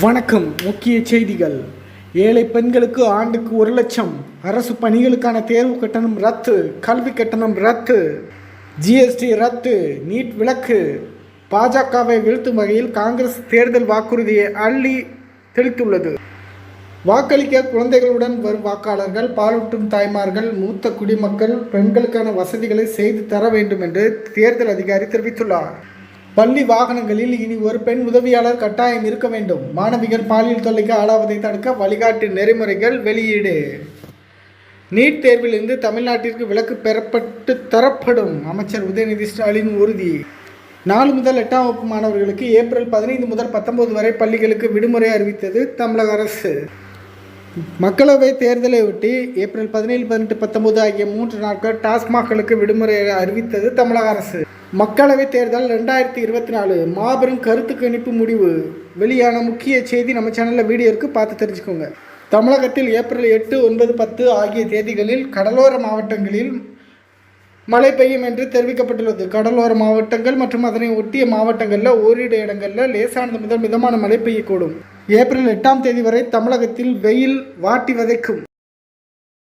வணக்கம். முக்கிய செய்திகள். ஏழை பெண்களுக்கு ஆண்டுக்கு ஒரு லட்சம். அரசு பணிகளுக்கான தேர்வு கட்டணம் ரத்து. கல்வி கட்டணம் ரத்து. ஜிஎஸ்டி ரத்து. நீட் விலக்கு. பாஜகவை வீழ்த்தும் வகையில் காங்கிரஸ் தேர்தல் வாக்குறுதியை அள்ளி தெளித்துள்ளது. வாக்களிக்க குழந்தைகளுடன் வரும் வாக்காளர்கள் பாலூட்டும் தாய்மார்கள் மூத்த குடிமக்கள் பெண்களுக்கான வசதிகளை செய்து தர வேண்டும் என்று தேர்தல் அதிகாரி தெரிவித்துள்ளார். பள்ளி வாகனங்களில் இனி ஒரு பெண் உதவியாளர் கட்டாயம் இருக்க வேண்டும். மாணவிகள் பாலியல் தொல்லைக்கு ஆளாவதை தடுக்க வழிகாட்டு நெறிமுறைகள் வெளியீடு. நீட் தேர்விலிருந்து தமிழ்நாட்டிற்கு விலக்கு பெறப்பட்டு தரப்படும். அமைச்சர் உதயநிதி ஸ்டாலின் உறுதி. நாலு முதல் எட்டாம் வகுப்பு மாணவர்களுக்கு ஏப்ரல் பதினைந்து முதல் பத்தொன்பது வரை பள்ளிகளுக்கு விடுமுறை அறிவித்தது தமிழக அரசு. மக்களவை தேர்தலை ஒட்டி ஏப்ரல் பதினேழு பதினெட்டு பத்தொன்பது ஆகிய மூன்று நாட்கள் டாஸ்மாக்களுக்கு விடுமுறை அறிவித்தது தமிழக அரசு. மக்களவை தேர்தல் ரெண்டாயிரத்தி இருபத்தி நாலு மாபெரும் கருத்து கணிப்பு முடிவு. வெளியான முக்கிய செய்தி நம்ம சேனலில் வீடியோ இருக்குது பார்த்து தெரிஞ்சுக்கோங்க. தமிழகத்தில் ஏப்ரல் எட்டு ஒன்பது பத்து ஆகிய தேதிகளில் கடலோர மாவட்டங்களில் மழை பெய்யும் என்று தெரிவிக்கப்பட்டுள்ளது. கடலோர மாவட்டங்கள் மற்றும் அதனை ஒட்டிய மாவட்டங்களில் ஓரிரு இடங்களில் லேசானது முதல் மிதமான மழை பெய்யக்கூடும். ஏப்ரல் எட்டாம் தேதி வரை தமிழகத்தில் வெயில் வாட்டி வதைக்கும்.